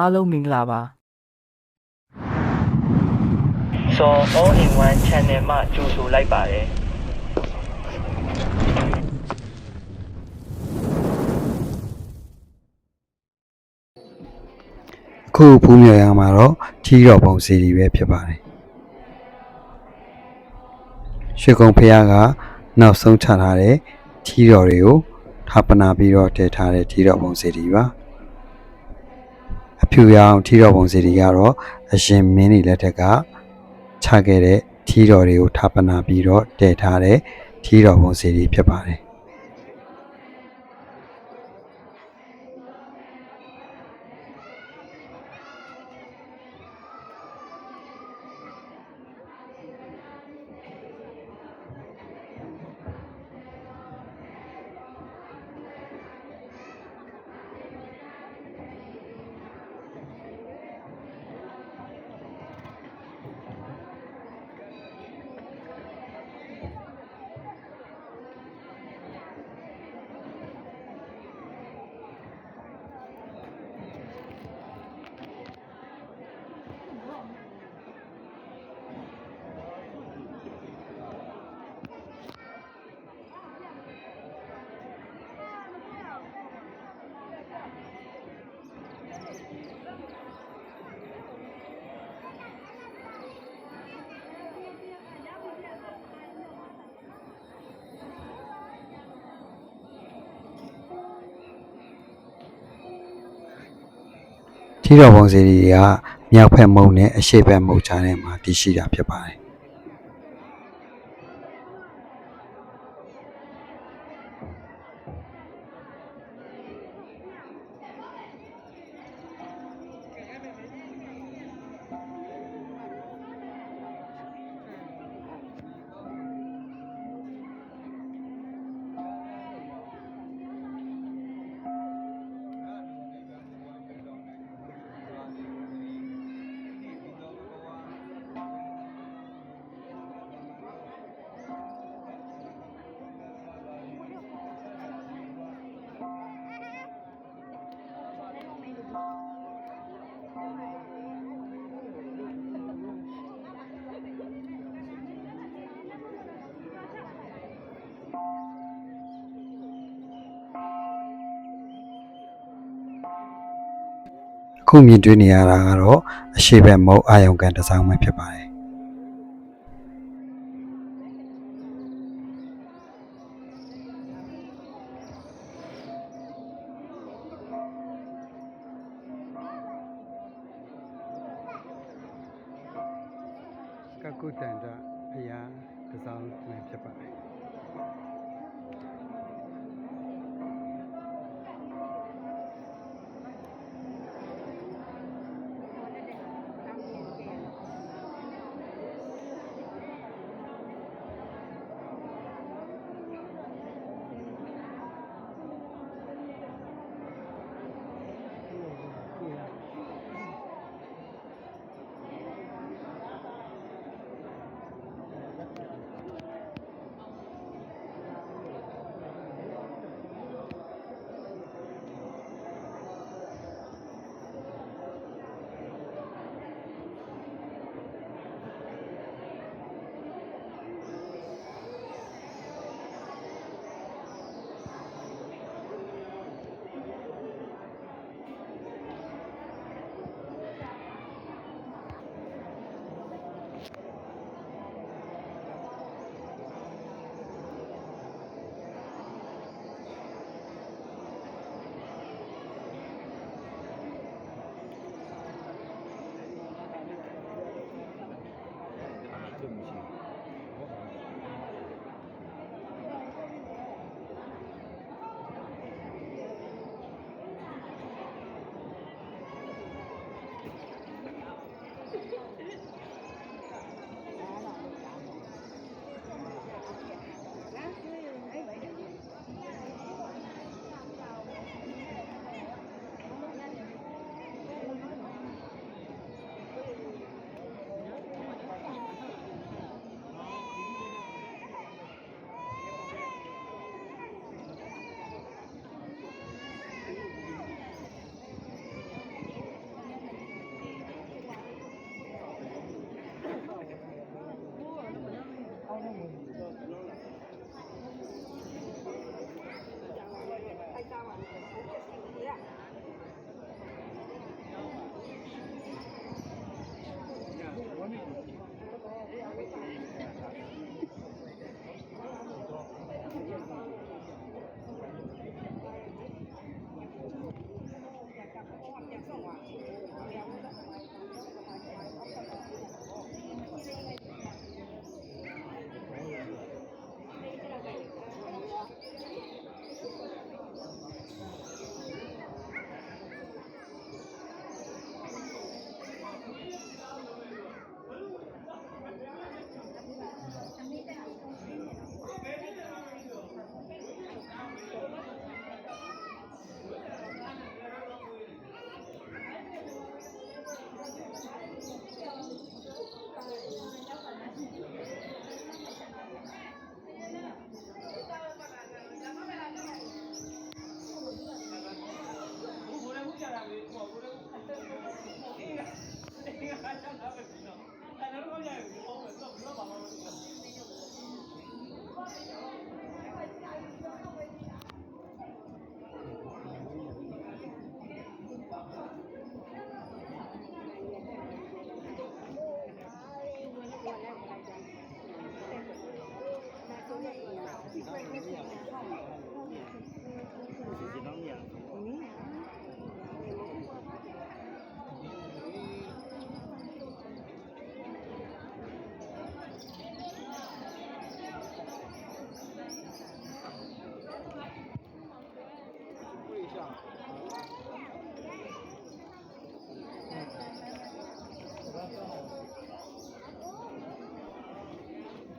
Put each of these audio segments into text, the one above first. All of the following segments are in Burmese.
အားလုံးမင်္ဂလာပါစော all in one channel မှကြိုဆိုလိုက်ပါတယ်အခုဖူးမြော်ရမှာတော့ထီးတော်ပုံစီရီပဲဖြစ်ပါတယ်ရွှေကုံဖះကနောက်ဆုံးချထားတဲ့ထီးတော်တွေကိုထာပနာပြီးတော့တည်ထားတဲ့ထီးတော်ပုံစီရီပါ အဖြူရောင်ထီးတော်ပုံစီရီကတော့အရှင်မင်းကြီးလက်ထက်ကချခဲ့တဲ့ထီးတော်တွေကိုထာပနာပြီးတော့တည်ထားတဲ့ထီးတော်ပုံစီရီဖြစ်ပါတယ် ထီတော်ပုံစီတွေကမြောက်ဖက်မုံနဲ့အရှေ့ဘက်မုံချမ်းထဲမှာတည်ရှိတာဖြစ်ပါတယ် အခုမြင်တွေ့နေရတာကတော့အရှိဘက်မုတ်အာယုံကန်တစ်စောင်းပဲဖြစ်ပါတယ်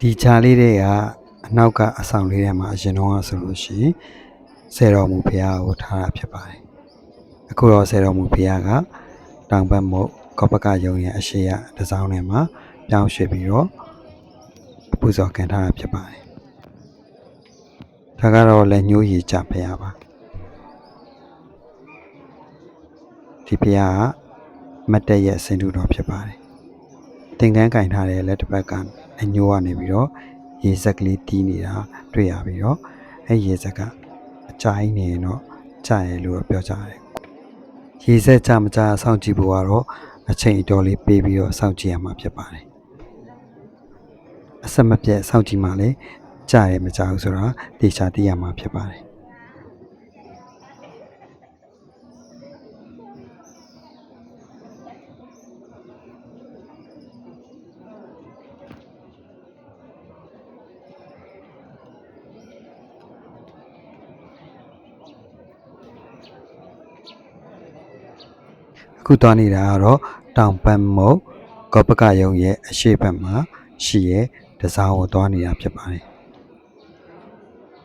ဒီခြာလေးတွေကအနောက်ကအဆောင်လေးထဲမှာအရင်တော့ဆိုလို့ရှိရင်ဆယ်တော်မူဖရာကိုထားတာဖြစ်ပါတယ်အခုတော့ဆယ်တော်မူဖရာကတောင်ဘက်မုတ်ကောပကယုံရဲ့အရှိရတစ်စောင်းထဲမှာပြောင်းရွှေ့ပြီးတော့အပူဇော်ခံထားတာဖြစ်ပါတယ်ဒါကတော့လက်ညှိုးရည်ကြဖရာပါဒီဖရာကမတ်တက်ရဲ့စင်တူတော်ဖြစ်ပါတယ်သင်္ကန်းကင်ထားတဲ့လက်တစ်ဖက်က အညိုးကနေပြီးတော့ရေစက်ကလေးတီးနေတာတွေ့ရပြီးတော့အဲရေစက်ကအကြိုင်းနေရင်တော့ကြာရလို့တော့ပြောကြတယ်။ရေစက်ကြမကြစောင့်ကြည့်ဖို့ကတော့အချိန်အတော်လေးပေးပြီးတော့စောင့်ကြည့်ရမှာဖြစ်ပါတယ်။အဆက်မပြတ်စောင့်ကြည့်မှလည်းကြာရမကြဘူးဆိုတာသိချာသိရမှာဖြစ်ပါတယ်။ အ ခုသွားနေတာကတော့တောင်ပန်းမုတ်ကောပကယုံရဲ့အရှိတ်ဘက်မှာရှိရဲ့တစောင်းကိုသွားနေတာဖြစ်ပါတယ်။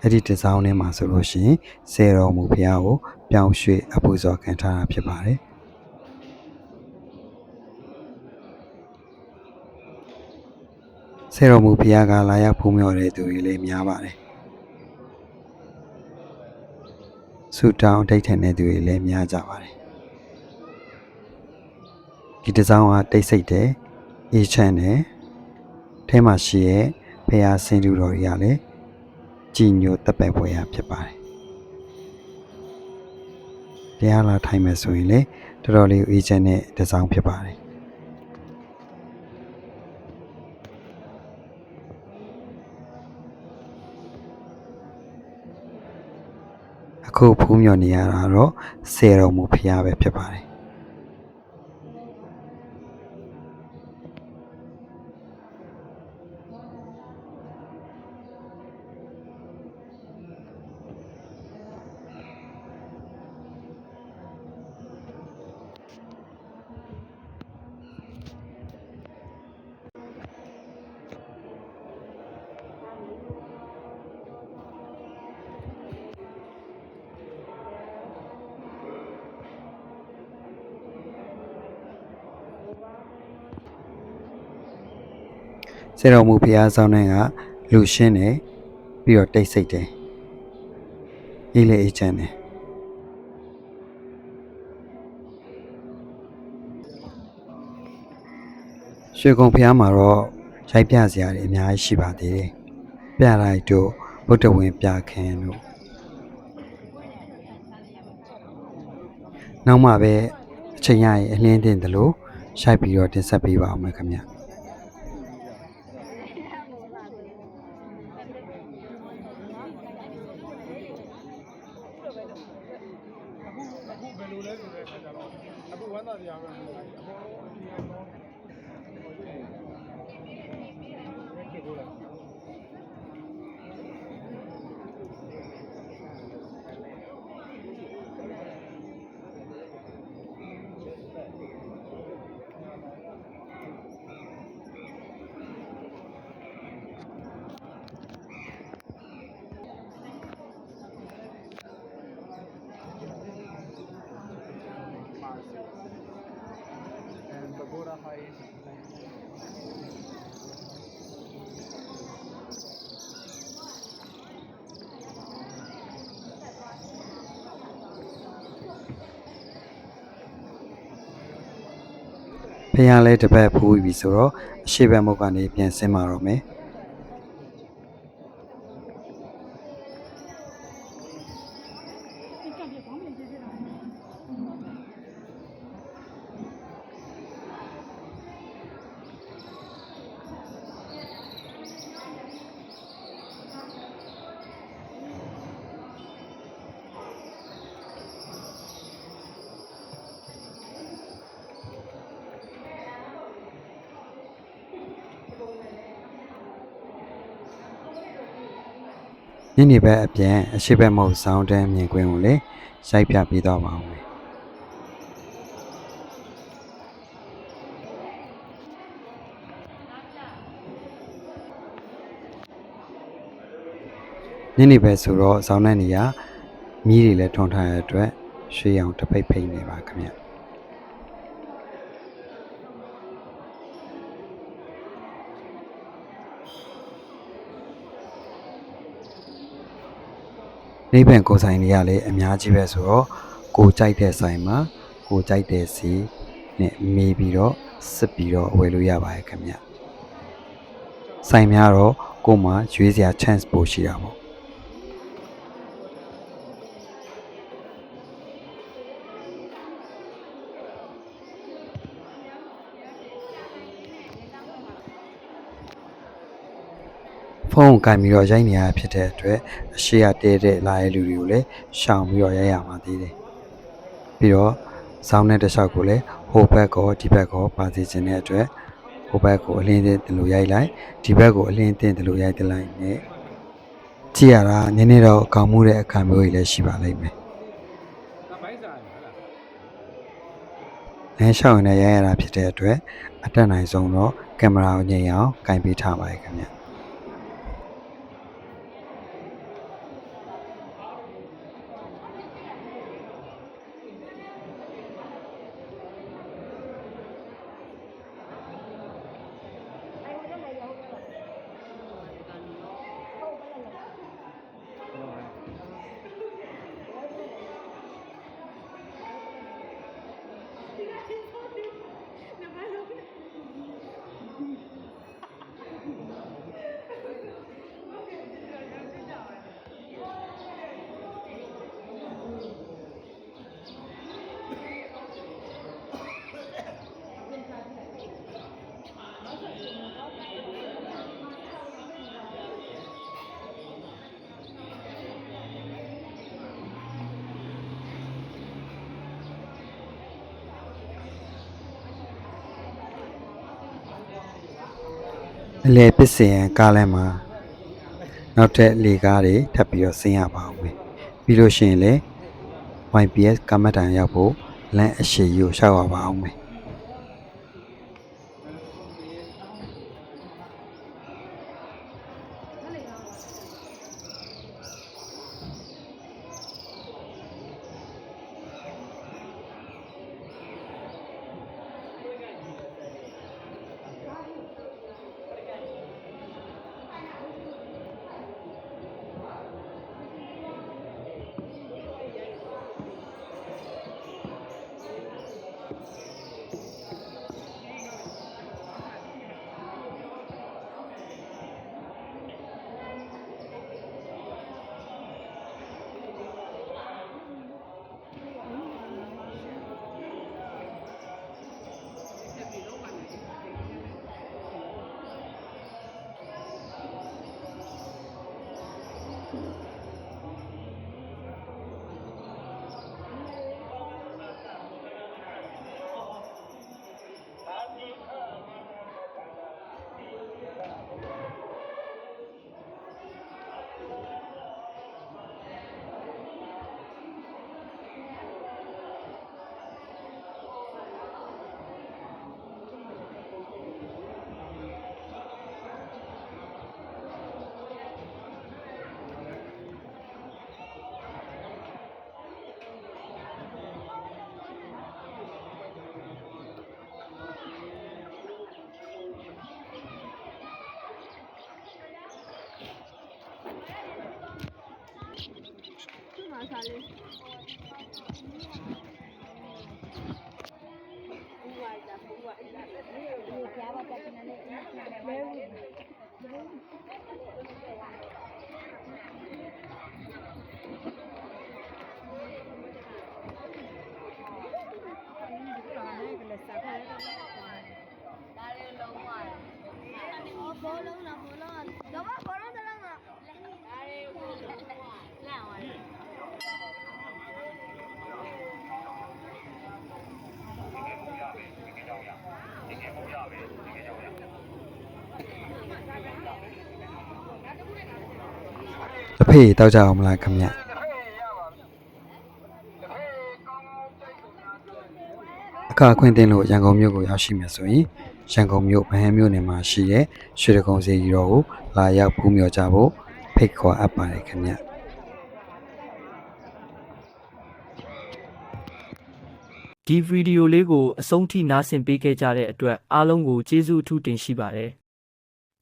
အဲ့ဒီတစောင်းထဲမှာဆိုလို့ရှိရင်စေတော်မူဘုရားကိုပြောင်းရွှေ့အပူဇော်ခံထားတာဖြစ်ပါတယ်။စေတော်မူဘုရားကလာရောက်ဖူးမြော်တဲ့သူတွေလည်းများပါတယ်။ဆူတောင်းဒိတ်ထန်တဲ့သူတွေလည်းများကြပါတယ် ဒီဒီဇိုင်းကတိတ်ဆိတ်တယ်အေးချမ်းတယ်ထဲမှာရှိရဲ့ဖះဆင်းတူတော်တွေကလည်းကြည်ညိုတက်ပယ်ပွဲရဖြစ်ပါတယ်တရားလာထိုင်မယ်ဆိုရင်လေတော်တော်လေးအေးချမ်းတဲ့ဒီဇိုင်းဖြစ်ပါတယ်အခုဖူးမြော်နေရတာတော့စေတော်မူဖះပဲဖြစ်ပါတယ် စေတော်မူဘုရားဆောင်တဲ့ကလူရှင်းတယ်ပြီးတော့တိတ်ဆိတ်တယ်အေးလေအေးချမ်းတယ်ရွှေကုံဘုရားမှာတော့ရိုက်ပြစရာတွေအများကြီးရှိပါသေးတယ်ပြလိုက်တို့ဗုဒ္ဓဝင်ပြခင်တို့နောက်မှပဲအချိန်ရရင်အလင်းတင်တယ်လို့ရှိုက်ပြီးတော့တင်ဆက်ပေးပါအောင်မယ်ခင်ဗျ အခုဘယ်လိုလဲဆိုတဲ့အခါကျတော့ အခုဝမ်းသာတရားပဲအကုန်လုံးဒီကတော့အဲ ဘောရာဟိုင်းဖះလဲတစ်ပတ်ဖူးပြီဆိုတော့အရှိဘက်မုတ်ကနေပြန်ဆင်းมาတော့မယ် ညနေဘက်အပြင်အရှိဘက်မဟုတ်ဆောင်းတန်းမြင်ကွင်းကိုလည်းရိုက်ပြပေးတော့ပါဦးမယ်ညနေပဲဆိုတော့ဆောင်းတဲ့နေရာမြီးတွေလည်းထွန်ထားရတဲ့အတွက်ရွှေရောင်တပိတ်ဖိတ်နေပါခင်ဗျာ နိဗ္ဗာန်ကိုယ်ဆိုင်တွေကလည်းအများကြီးပဲဆိုတော့ကိုကြိုက်တဲ့ဆိုင်မှာကိုကြိုက်တဲ့စီနဲ့မေးပြီးတော့စစ်ပြီးတော့ဝယ်လို့ရပါတယ်ခင်ဗျဆိုင်များတော့ကို့မှာရွေးစရာ chance ပိုရှိတာပေါ့ ဖုန်းကိုကင်ပြီးတော့ရိုက်နေရတာဖြစ်တဲ့အတွက်အရှိရတဲတဲ့လာတဲ့လူတွေကိုလည်းရှောင်ပြီးတော့ရိုက်ရမှာသေးတယ်ပြီးတော့ဇောင်းတဲ့တစ်လျှောက်ကိုလည်းဟိုဘက်ကောဒီဘက်ကောပါစီခြင်းတဲ့အတွက်ဟိုဘက်ကိုအလင်းတင်တယ်လို့ရိုက်လိုက်ဒီဘက်ကိုအလင်းတင်တယ်လို့ရိုက်တယ်လိုက်နဲ့ကြည့်ရတာနည်းနည်းတော့အကောင်မှုတဲ့အခါမျိုးကြီးလည်းရှိပါလိမ့်မယ်ဒါဘိုင်းစားရလားလမ်းလျှောက်ရင်လည်းရိုက်ရတာဖြစ်တဲ့အတွက်အတက်နိုင်ဆုံးတော့ကင်မရာကိုညင်အောင်ကင်ပေးထားပါရခင်ဗျ အလေပစ္စယံကားလမ်းမှာနောက်ထပ်လေကားတွေထပ်ပြီးတော့ဆင်းရပါအောင်မယ်ပြီးလို့ရှိရင်လေ YPS ကမ္မတန်ရောက်ဖို့လမ်းအရှိကြီးကိုရှောက်ရပါအောင်မယ် တစ်ဖေးတောက်ကြအောင်မလားခင်ဗျအခါခွင့်တင်လို့ရန်ကုန်မြို့ကိုရောက်ရှိမယ်ဆိုရင်ရန်ကုန်မြို့ဗဟန်းမြို့နယ်မှာရှိတဲ့ရွှေတကုံစီရီတော်ကိုလာရောက်ဖူးမြော်ကြဖို့ဖိတ်ခေါ်အပ်ပါတယ်ခင်ဗျဒီဗီဒီယိုလေးကိုအဆုံးထိနားဆင်ပေးခဲ့ကြတဲ့အတွက်အားလုံးကိုကျေးဇူးအထူးတင်ရှိပါတယ်